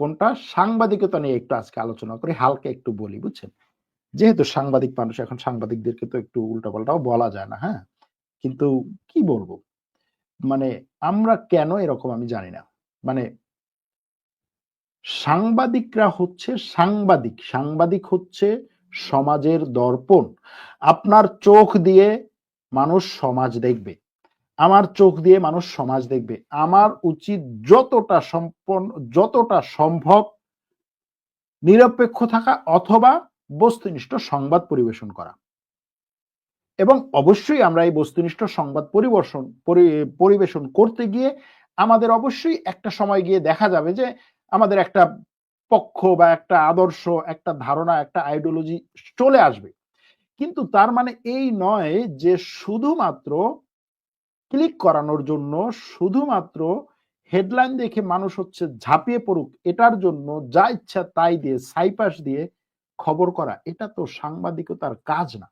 কোনটা? সাংবাদিকতা নিয়ে একটু আজকে আলোচনা করি, হালকা একটু বলি, বুঝছেন? যেহেতু সাংবাদিক মানুষ, এখন সাংবাদিকদেরকে তো একটু উল্টাপাল্টাও বলা যায় না হ্যাঁ? কিন্তু কি বলব? মানে আমরা কেন এরকম আমি জানি না। মানে সাংবাদিকরা হচ্ছে সাংবাদিক সাংবাদিক হচ্ছে সমাজের দর্পণ। আপনার চোখ দিয়ে মানুষ সমাজ দেখবে। আমার চোখ দিয়ে মানুষ সমাজ দেখবে। আমার উচিত যতটা সম্পন্ন, যতটা সম্ভব নিরপেক্ষ থাকা অথবা বস্তুনিষ্ঠ সংবাদ পরিবেশন করা। এবং অবশ্যই আমরা এই বস্তুনিষ্ঠ সংবাদ পরিবেশন পরি- পরিবেশন করতে গিয়ে আমাদের অবশ্যই একটা সময় গিয়ে দেখা যাবে যে আমাদের একটা পক্ষ বা একটা আদর্শ, একটা ধারণা, একটা আইডিওলজি চলে আসবে। কিন্তু তার মানে এই নয় যে শুধুমাত্র ক্লিক করানোর জন্য শুধুমাত্র হেডলাইন দেখে মানুষ হচ্ছে ঝাঁপিয়ে পড়ুক, এটার জন্য যা ইচ্ছা তাই দিয়ে সাইপাস দিয়ে খবর করা, এটা তো সাংবাদিকতার কাজ না।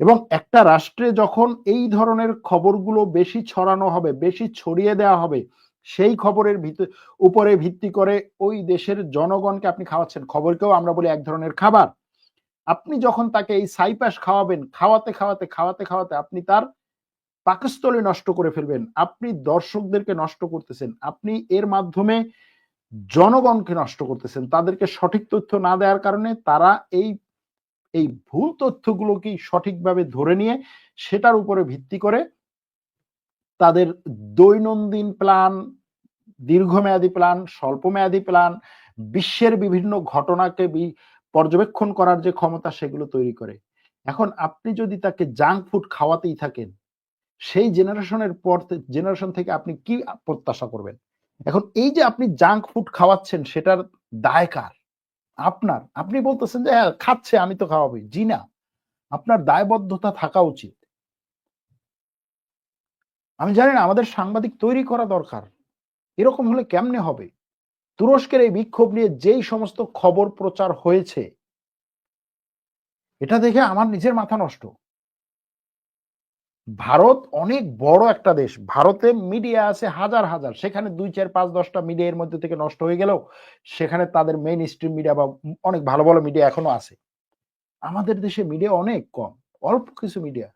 এবং একটা রাষ্ট্রে যখন এই ধরনের খবরগুলো বেশি ছড়ানো হবে, বেশি ছড়িয়ে দেওয়া হবে, সেই খবরের ভিতর উপরে ভিত্তি করে ওই দেশের জনগণকে আপনি খাওয়াচ্ছেন। খবরকেও আমরা বলি এক ধরনের খাবার। আপনি যখন তাকে এই সাইপাস খাওয়াবেন, খাওয়াতে খাওয়াতে খাওয়াতে খাওয়াতে আপনি তার পাকস্থলী নষ্ট করে ফেলবেন, আপনি দর্শকদেরকে নষ্ট করতেছেন, আপনি এর মাধ্যমে জনগণকে নষ্ট করতেছেন, তাদেরকে সঠিক তথ্য না দেওয়ার কারণে তারা এই এই ভুল তথ্যগুলোকেই সঠিকভাবে ধরে নিয়ে সেটার উপরে ভিত্তি করে তাদের দৈনন্দিন প্ল্যান, দীর্ঘমেয়াদী প্ল্যান, স্বল্পমেয়াদী প্ল্যান, বিশ্বের বিভিন্ন ঘটনাকে পর্যবেক্ষণ করার যে ক্ষমতা সেগুলো তৈরি করে। এখন আপনি যদি তাকে জাঙ্ক ফুড খাওয়াতেই থাকেন সেই জেনারেশনের পর জেনারেশন থেকে আপনি কি প্রত্যাশা করবেন? এখন এই যে আপনি জাঙ্ক ফুড খাওয়াচ্ছেন, সেটার দায় কার? আপনার। আপনি বলতেছেন যে হ্যাঁ খাচ্ছে, আমি তো খাওয়াবই। জি না। আপনার দায়বদ্ধতা থাকা উচিত। আমি জানি না, আমাদের সাংবাদিক তৈরি করা দরকার। এরকম হলে কেমনে হবে? তুরস্কের এই বিক্ষোভ নিয়ে যেই সমস্ত খবর প্রচার হয়েছে, এটা দেখে আমার নিজের মাথা নষ্ট। ভারত অনেক বড় একটা দেশ। ভারতে মিডিয়া আছে হাজার হাজার। সেখানে দুই, চার, পাঁচ, দশটা মিডিয়া এর মধ্যে থেকে নষ্ট হয়ে গেলেও সেখানে তাদের মেইন স্ট্রিম মিডিয়া বা অনেক ভালো ভালো মিডিয়া এখনও আছে। আমাদের দেশে মিডিয়া অনেক কম, অল্প কিছু মিডিয়া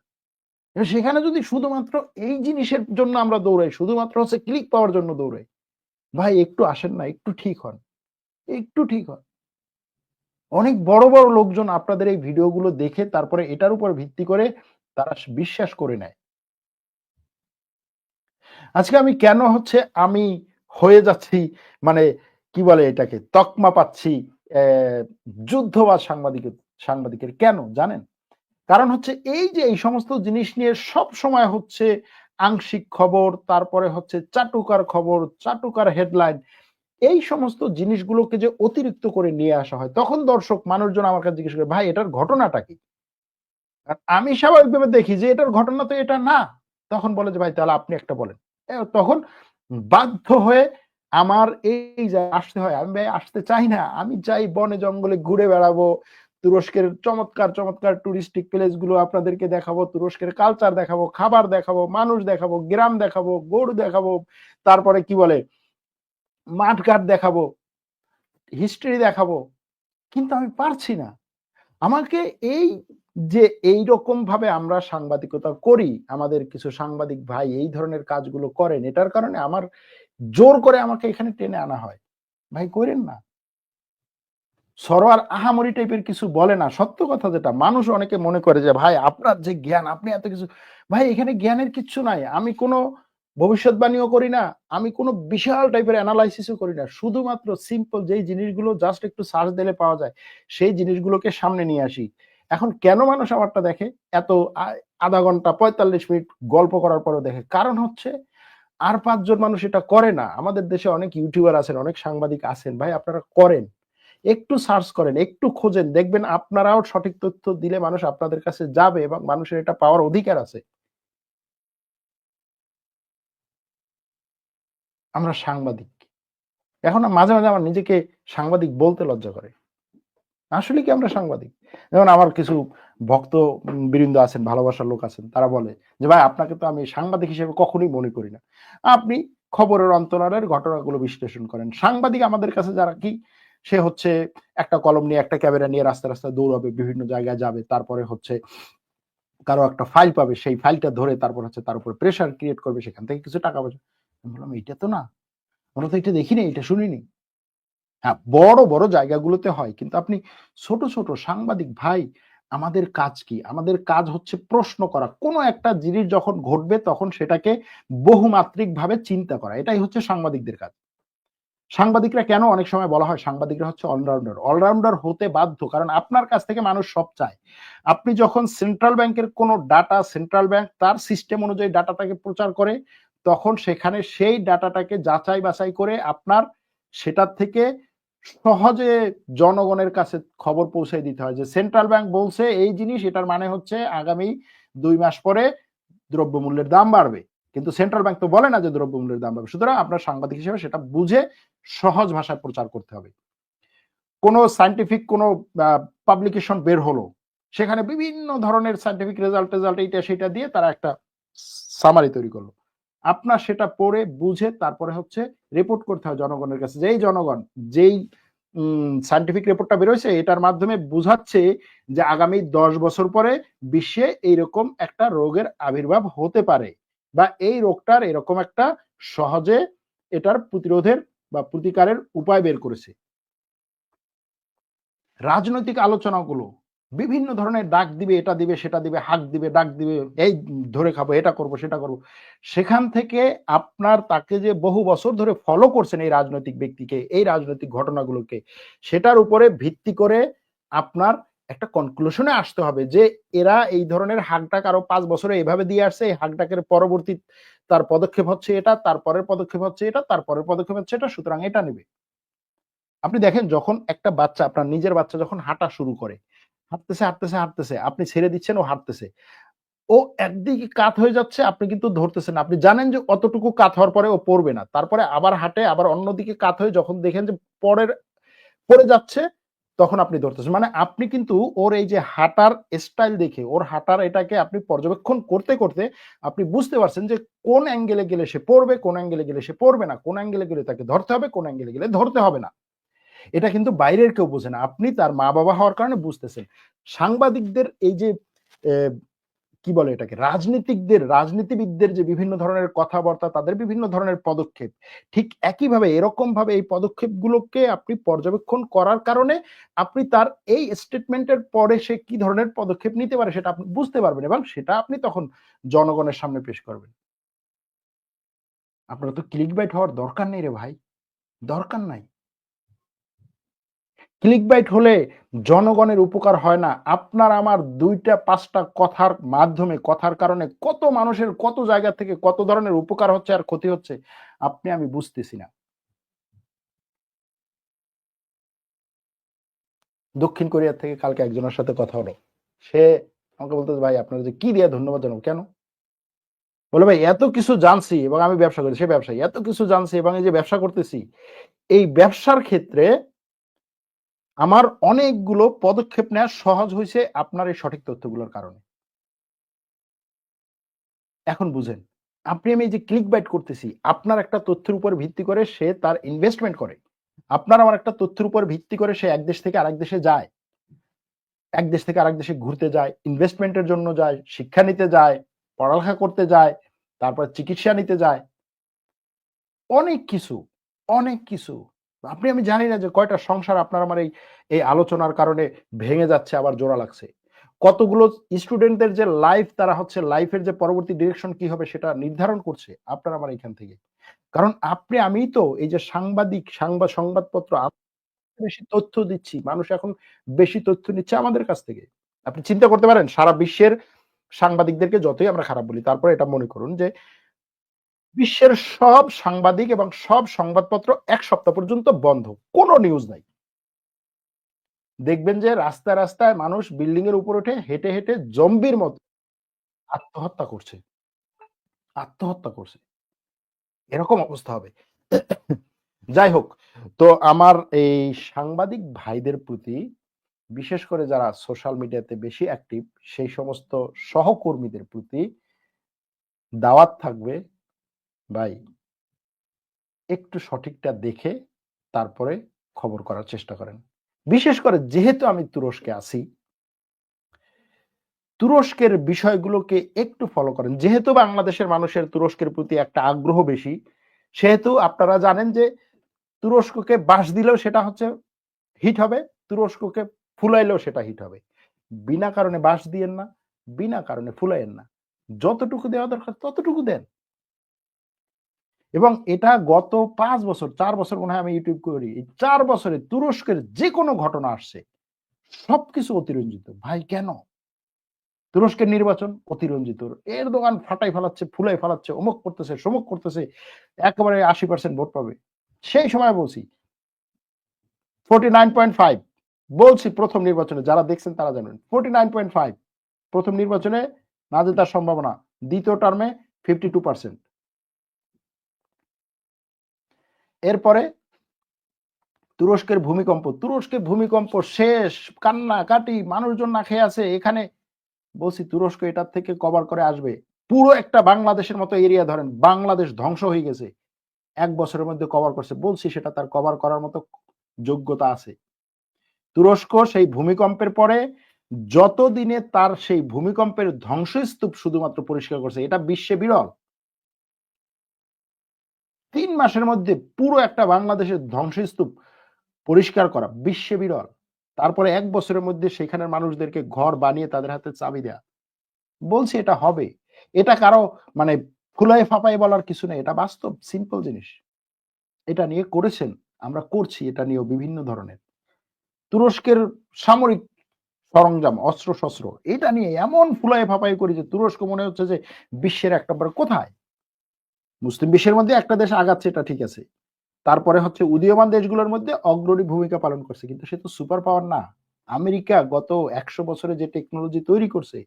সেখানে যদি শুধুমাত্র এই জিনিসের জন্য আমরা দৌড়াই, শুধুমাত্র হচ্ছে ক্লিক পাওয়ার জন্য দৌড়াই, ভাই একটু আসেন না, একটু ঠিক হন, একটু ঠিক হন। অনেক বড় বড় লোকজন আপনাদের এই ভিডিওগুলো দেখে তারপরে এটার উপর ভিত্তি করে তারা বিশ্বাস করে নেয়। আজকে আমি কেন হচ্ছে আমি হয়ে যাচ্ছি মানে কি বলে এটাকে তকমা পাচ্ছি আহ, যুদ্ধবাজ সাংবাদিক সাংবাদিকের কেন জানেন? কারণ হচ্ছে এই যে এই সমস্ত জিনিস নিয়ে সব সময় হচ্ছে আংশিক খবর তারপরে হচ্ছে চাটুকার খবর চাটুকার হেডলাইন এই সমস্ত জিনিসগুলোকে যে অতিরিক্ত করে নিয়ে আসা হয় তখন দর্শক মানুষজন আমার কাছে জিজ্ঞেস করে ভাই এটার ঘটনাটা কি? আমি স্বাভাবিকভাবে দেখি যে এটার ঘটনা তো এটা না, তখন বলে যে, ভাই, তাহলে আপনি একটা বলেন। তখন বাধ্য হয়ে আমার এই যে আসতে হয়, আমি ভাই আসতে চাই না, আমি চাই বনে জঙ্গলে ঘুরে বেড়াবো, তুরস্কের চমৎকার চমৎকার টুরিস্টিক প্লেসগুলো আপনাদেরকে দেখাবো, তুরস্কের কালচার দেখাবো, খাবার দেখাবো, মানুষ দেখাবো, গ্রাম দেখাবো, গরু দেখাবো, তারপরে কি বলে মাঠঘাট দেখাবো হিস্ট্রি দেখাবো, কিন্তু আমি পারছি না। আমাকে এই যে এই রকম ভাবে আমরা সাংবাদিকতা করি, আমাদের কিছু সাংবাদিক ভাই এই ধরনের কাজগুলো করেন, এটার কারণে আমার জোর করে আমাকে এখানে টেনে আনা হয়। ভাই করেন না। সরোয়ার আহামরি টাইপের কিছু বলে না। সত্য কথা যেটা, মানুষ অনেকে মনে করে যে, ভাই, আপনার যে জ্ঞান, আপনি এত কিছু ভাই, এখানে জ্ঞানের কিচ্ছু নাই। আমি কোনো ভবিষ্যৎবাণীও করি না, আমি কোনো বিশাল টাইপের অ্যানালাইসিসও করি না। শুধুমাত্র সিম্পল যেই জিনিসগুলো জাস্ট একটু সার্চ দিলে পাওয়া যায়, সেই জিনিসগুলোকে সামনে নিয়ে আসি। এখন কেন মানুষ আমারটা দেখে? এত আধা ঘণ্টা, পঁয়তাল্লিশ মিনিট গল্প করার পরেও দেখে। কারণ হচ্ছে, আর পাঁচজন মানুষ এটা করে না। আমাদের দেশে অনেক ইউটিউবার আছেন, অনেক সাংবাদিক আছেন। ভাই, আপনারা করেন। একটু সার্চ করেন, একটু খোঁজেন। দেখবেন আপনারাও সঠিক তথ্য দিলে মানুষ আপনাদের কাছে যাবে এবং মানুষের এটা পাওয়ার অধিকার আছে। আমরা সাংবাদিক। এখন মাঝে মাঝে আমার নিজেকে সাংবাদিক বলতে লজ্জা করে। আসলে কি আমরা সাংবাদিক? যেমন আমার কিছু ভক্ত বৃন্দ আছেন, ভালোবাসার লোক আছেন, তারা বলে যে, ভাই, আপনাকে তো আমি সাংবাদিক হিসেবে কখনোই মনে করি না। আপনি খবরের অন্তরালের ঘটনাগুলো বিশ্লেষণ করেন। সাংবাদিক আমাদের কাছে যারা কি, সে হচ্ছে একটা কলম নিয়ে, একটা ক্যামেরা নিয়ে রাস্তা রাস্তায় দৌড়াবে, বিভিন্ন জায়গায় যাবে, তারপরে হচ্ছে কারও একটা ফাইল পাবে, সেই ফাইলটা ধরে তারপর হচ্ছে তার উপর প্রেশার ক্রিয়েট করবে, সেখান থেকে কিছু টাকা পয়সা। বললাম, এটা তো না। আমরা তো এটা দেখিনি এটা শুনিনি। হ্যাঁ বড় বড় জায়গাগুলোতে হয়। কিন্তু আপনি ছোট ছোট সাংবাদিক, ভাই, আমাদের কাজ কি? আমাদের কাজ হচ্ছে প্রশ্ন করা। কোনো একটা জিনিস যখন ঘটবে, তখন সেটাকে বহুমাত্রিক ভাবে চিন্তা করা। এটাই হচ্ছে সাংবাদিকদের কাজ। সাংবাদিকরা কেন অনেক সময় বলা হয় সাংবাদিকরা হচ্ছে অলরাউন্ডার অলরাউন্ডার হতে বাধ্য। কারণ আপনার কাছ থেকে মানুষ সব চায়। আপনি যখন সেন্ট্রাল ব্যাংকের কোনো ডাটা সেন্ট্রাল ব্যাংক তার সিস্টেম অনুযায়ী ডাটাটাকে প্রচার করে, তখন সেখানে সেই ডাটাটাকে যাচাই বাছাই করে আপনার সেটার থেকে সহজে জনগণের কাছে খবর পৌঁছে দিতে হয় যে সেন্ট্রাল ব্যাংক বলছে এই জিনিস, এটার মানে হচ্ছে আগামী দুই মাস পরে দ্রব্যমূল্যের দাম বাড়বে। কিন্তু সেন্ট্রাল ব্যাংক তো বলে না যে দ্রব্যমূল্যের দাম বাড়বে। সুতরাং আপনার সাংবাদিক হিসেবে সেটা বুঝে সহজ ভাষায় প্রচার করতে হবে। কোনো সাইন্টিফিক কোনো পাবলিকেশন বের হলো, সেখানে বিভিন্ন ধরনের সাইন্টিফিক রেজাল্ট রেজাল্ট এইটা সেটা দিয়ে তারা একটা সামারি তৈরি করল। আপনার সেটা পড়ে, বুঝে, তারপরে হচ্ছে রিপোর্ট করতে হয় জনগণের কাছে। যেই জনগণ, যেই সাইন্টিফিক রিপোর্টটা বেরোয়েছে, এটার মাধ্যমে বুঝাচ্ছে যে আগামী দশ বছর পরে বিশ্বে এইরকম একটা রোগের আবির্ভাব হতে পারে বা এই রোগটার এরকম একটা সহজে এটার প্রতিরোধের বা প্রতিকারের উপায় বের করেছে। রাজনৈতিক আলোচনাগুলো বিভিন্ন ধরনের ডাক দিবে, এটা দিবে, সেটা দিবে, হাক দিবে ডাক দিবে, এই ধরে খাব, এটা করব, সেটা করব। সেখান থেকে আপনার তাকে যে বহু বছর ধরে ফলো করছেন এই রাজনৈতিক ব্যক্তিকে, এই রাজনৈতিক ঘটনাগুলোকে, সেটার উপরে ভিত্তি করে আপনার একটা কনক্লুশনে আসতে হবে যে এরা এই ধরনের হাকডাক আরও পাঁচ বছরে এভাবে দিয়ে আসছে, এই হাকডাকের পরবর্তী তার পদক্ষেপ হচ্ছে এটা, তারপরের পদক্ষেপ হচ্ছে এটা, তারপরের পদক্ষেপ হচ্ছে এটা, সুতরাং এটা নেবে। আপনি দেখেন যখন একটা বাচ্চা, আপনার নিজের বাচ্চা যখন হাঁটা শুরু করে হাঁটতেছে হাঁটতেছে হাঁটতেছে। আপনি ছেড়ে দিচ্ছেন, ও হাঁটতেছে। ও একদিকে কাত হয়ে যাচ্ছে, আপনি কিন্তু ধরতেছেন আপনি জানেন যে অতটুকু কাত হওয়ার পরে ও পড়বে না। তারপরে আবার হাঁটে, আবার অন্যদিকে কাত হয়ে যখন দেখেন যে পরের, পড়ে যাচ্ছে, তখন আপনি ধরতেছেন। মানে আপনি কিন্তু ওর এই যে হাঁটার স্টাইল দেখে, ওর হাঁটার এটাকে আপনি পর্যবেক্ষণ করতে করতে আপনি বুঝতে পারছেন যে কোন অ্যাঙ্গেলে গেলে সে পড়বে, কোন অ্যাঙ্গেলে গেলে সে পড়বে না। কোন অ্যাঙ্গেলে গেলে তাকে ধরতে হবে, কোন অ্যাঙ্গেলে গেলে ধরতে হবে না। এটা কিন্তু বাইরের কেউ বোঝে না। আপনি তার মা বাবা হওয়ার কারণে বুঝতেছেন। সাংবাদিকদের এই যে কি বলে এটাকে? রাজনীতিকদের, রাজনীতিবিদদের যে বিভিন্ন ধরনের কথাবার্তা, তাদের বিভিন্ন ধরনের পদক্ষেপ, ঠিক একইভাবে এরকম ভাবে এই পদক্ষেপগুলোকে আপনি পর্যবেক্ষণ করার কারণে আপনি তার এই স্টেটমেন্টের পরে সে কি ধরনের পদক্ষেপ নিতে পারে সেটা আপনি বুঝতে পারবেন এবং সেটা আপনি তখন জনগণের সামনে পেশ করবেন। আপনার তো ক্লিক বাইট হওয়ার দরকার নেই রে ভাই। দরকার নাই। ক্লিক বাইট হলে জনগণের উপকার হয় না। আপনার আমার দুইটা, পাঁচটা কথার মাধ্যমে, কথার কারণে কত মানুষের কত জায়গা থেকে কত ধরনের উপকার হচ্ছে আর ক্ষতি হচ্ছে, আপনি আমি বুঝতেছি না। দক্ষিণ কোরিয়া থেকে কালকে একজনের সাথে কথা হলো। সে আমাকে বলতে ভাই, আপনার যে কি দিয়ে ধন্যবাদ জানাব? কেন? বলে, ভাই, এত কিছু জানছি এবং আমি ব্যবসা করি, সে ব্যবসায়ী, এত কিছু জানছি এবং এই যে ব্যবসা করতেছি, এই ব্যবসার ক্ষেত্রে আমার অনেকগুলো পদক্ষেপ নেওয়া সহজ হয়েছে আপনার এই সঠিক তথ্যগুলোর কারণে। এখন বুঝেন, আপনি আমি যে ক্লিক বাইট করতেছি, আপনার একটা তথ্যের উপর ভিত্তি করে সে তার ইনভেস্টমেন্ট করে। আপনার আমার একটা তথ্যের উপর ভিত্তি করে সে এক দেশ থেকে আরেক দেশে যায়। এক দেশ থেকে আরেক দেশে ঘুরতে যায় ইনভেস্টমেন্টের জন্য যায়, শিক্ষা নিতে যায়, পড়ালেখা করতে যায়, তারপর চিকিৎসা নিতে যায়। অনেক কিছু অনেক কিছু। আপনি, আমি জানি না যে কয়টা সংসার আপনার আমার এই এই আলোচনার কারণে ভেঙে যাচ্ছে, আবার জোড়া লাগছে। কতগুলো স্টুডেন্টদের যে লাইফ, তারা হচ্ছে লাইফের যে পরবর্তী ডিরেকশন কি হবে সেটা নির্ধারণ করছে আপনার আমার এখান থেকে। কারণ আপনি, আমি তো এই যে সাংবাদিক সাংবাদ সংবাদপত্র বেশি তথ্য দিচ্ছি, মানুষ এখন বেশি তথ্য নিচ্ছে আমাদের কাছ থেকে। আপনি চিন্তা করতে পারেন, সারা বিশ্বের সাংবাদিকদেরকে যতই আমরা খারাপ বলি, তারপরে এটা মনে করুন যে বিশ্বের সব সাংবাদিক এবং সব সংবাদপত্র এক সপ্তাহ পর্যন্ত বন্ধ। কোনো নিউজ নাই। দেখবেন যে রাস্তায় রাস্তায় মানুষ বিল্ডিং এর উপর উঠে হেঁটে হেঁটে জম্বির মতো আত্মহত্যা করছে। আত্মহত্যা করছে। এরকম অবস্থা হবে। যাই হোক, তো আমার এই সাংবাদিক ভাইদের প্রতি, বিশেষ করে যারা সোশ্যাল মিডিয়াতে বেশি অ্যাক্টিভ সেই সমস্ত সহকর্মীদের প্রতি দাওয়াত থাকবে ভাই, একটু সঠিকটা দেখে তারপরে খবর করার চেষ্টা করেন। বিশেষ করে যেহেতু আমি তুরস্কে আছি, তুরস্কের বিষয়গুলোকে একটু ফলো করেন। যেহেতু বাংলাদেশের মানুষের তুরস্কের প্রতি একটা আগ্রহ বেশি, সেহেতু আপনারা জানেন যে তুরস্ককে বাস দিলেও সেটা হচ্ছে হিট হবে, তুরস্ককে ফুলাইলেও সেটা হিট হবে। বিনা কারণে বাস দিয়েন না, বিনা কারণে ফুলাইয়েন না। যতটুকু দেওয়া দরকার ততটুকু দেন। এবং এটা গত পাঁচ বছর, চার বছর মনে হয় আমি ইউটিউব করি, এই চার বছরে তুরস্কের যে কোনো ঘটনা আসছে, সবকিছু অতিরঞ্জিত। ভাই, কেন? তুরস্কের নির্বাচন অতিরঞ্জিত। এর দোকান ফাটাই ফেলাচ্ছে, ফুলাই ফেলাচ্ছে, অমুক করতেছে, সমুক করতেছে, একেবারে আশি পার্সেন্ট ভোট পাবে। সেই সময় বলছি ফোর্টি নাইন পয়েন্ট ফাইভ বলছি প্রথম নির্বাচনে, যারা দেখছেন তারা জানেন ফোর্টি নাইন পয়েন্ট ফাইভ প্রথম নির্বাচনে না জেতার সম্ভাবনা, দ্বিতীয় টার্মে ফিফটি টু পার্সেন্ট এরপরে তুরস্কের ভূমিকম্প তুরস্কের ভূমিকম্প শেষ, কান্না, কাটি, মানুষজন না খেয়ে আছে, এখানে বলছি তুরস্ক এটার থেকে কভার করে আসবে। পুরো একটা বাংলাদেশের মতো এরিয়া ধরেন, বাংলাদেশ ধ্বংস হয়ে গেছে। এক বছরের মধ্যে কভার করছে, বলছি সেটা তার কভার করার মতো যোগ্যতা আছে। তুরস্ক সেই ভূমিকম্পের পরে যতদিনে তার সেই ভূমিকম্পের ধ্বংসস্তূপ শুধুমাত্র পরিষ্কার করছে, এটা বিশ্বে বিরল। তিন মাসের মধ্যে পুরো একটা বাংলাদেশের ধ্বংসস্তূপ পরিষ্কার করা, বিশ্বে বিরল। তারপরে এক বছরের মধ্যে সেখানের মানুষদেরকে ঘর বানিয়ে তাদের হাতে চাবি দেয়া। বলছি, এটা হবে। এটা কারও মানে ফুলাই ফাপাই বলার কিছু নেই। এটা বাস্তব সিম্পল জিনিস। এটা নিয়ে করেছেন, আমরা করছি, এটা নিয়েও বিভিন্ন ধরনের। তুরস্কের সামরিক সরঞ্জাম অস্ত্র শস্ত্র এটা নিয়ে এমন ফুলাই ফাপাই করি যে তুরস্ক মনে হচ্ছে যে বিশ্বের একটা কোথায়? মুসলিম বিশ্বের মধ্যে একটা দেশ আগাচ্ছে, এটা ঠিক আছে। তারপরে হচ্ছে উদীয়মান দেশগুলোর মধ্যে অগ্রণী ভূমিকা পালন করছে, কিন্তু সে তো সুপার পাওয়ার না। আমেরিকা গত একশো বছরে যে টেকনোলজি তৈরি করছে,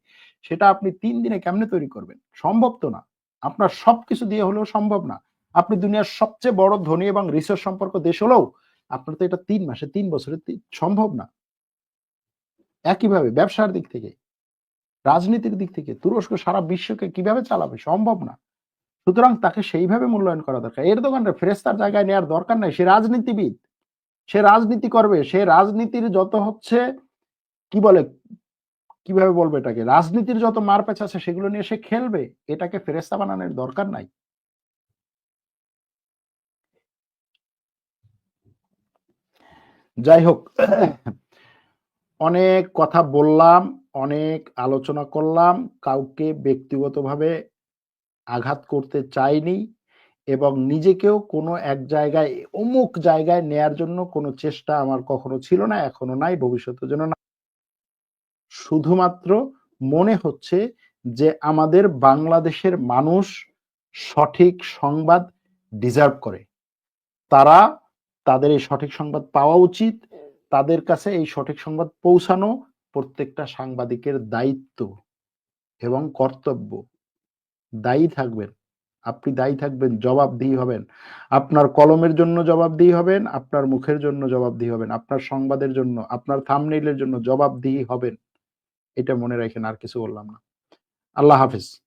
সেটা আপনি তিন দিনে কেমনে তৈরি করবেন? সম্ভব তো না। আপনার সবকিছু দিয়ে হলেও সম্ভব না। আপনি দুনিয়ার সবচেয়ে বড় ধনী এবং রিসোর্স সম্পর্ক দেশ হলেও আপনার তো এটা তিন মাসে, তিন বছরে সম্ভব না। একইভাবে ব্যবসার দিক থেকে, রাজনীতির দিক থেকে তুরস্ক সারা বিশ্বকে কীভাবে চালাবে সম্ভব না। সুতরাং তাকে সেইভাবে মূল্যায়ন করা দরকার। এর দোকানটা ফেরেস্তার জায়গায় নেওয়ার দরকার নাই। সে রাজনীতিবিদ। সে রাজনীতি করবে। সে রাজনীতির যত হচ্ছে, কি বলে, কীভাবে বলব এটাকে? রাজনীতির যত মারপ্যাচ আছে, সেগুলো নিয়ে সে খেলবে। এটাকে ফেরেস্তা বানানোর দরকার নাই। যাই হোক, অনেক কথা বললাম, অনেক আলোচনা করলাম, কাউকে ব্যক্তিগতভাবে আঘাত করতে চাইনি এবং নিজেকেও কোনো এক জায়গায়, অমুক জায়গায় নেয়ার জন্য কোনো চেষ্টা আমার কখনো ছিল না, এখনও নাই, ভবিষ্যতের জন্য না। শুধুমাত্র মনে হচ্ছে যে আমাদের বাংলাদেশের মানুষ সঠিক সংবাদ ডিজার্ভ করে। তারা তাদের এই সঠিক সংবাদ পাওয়া উচিত, তাদের কাছে এই সঠিক সংবাদ পৌঁছানো প্রত্যেকটা সাংবাদিকের দায়িত্ব এবং কর্তব্য। দায়ী থাকবেন। আপনি দায়ী থাকবেন, জবাবদিহি হবেন। আপনার কলমের জন্য জবাবদিহি হবেন, আপনার মুখের জন্য জবাবদিহি হবেন, আপনার সংবাদের জন্য, আপনার থামনেইলের জন্য জবাবদিহি হবেন। এটা মনে রাখেন, আর কিছু বললাম না। আল্লাহ হাফিজ।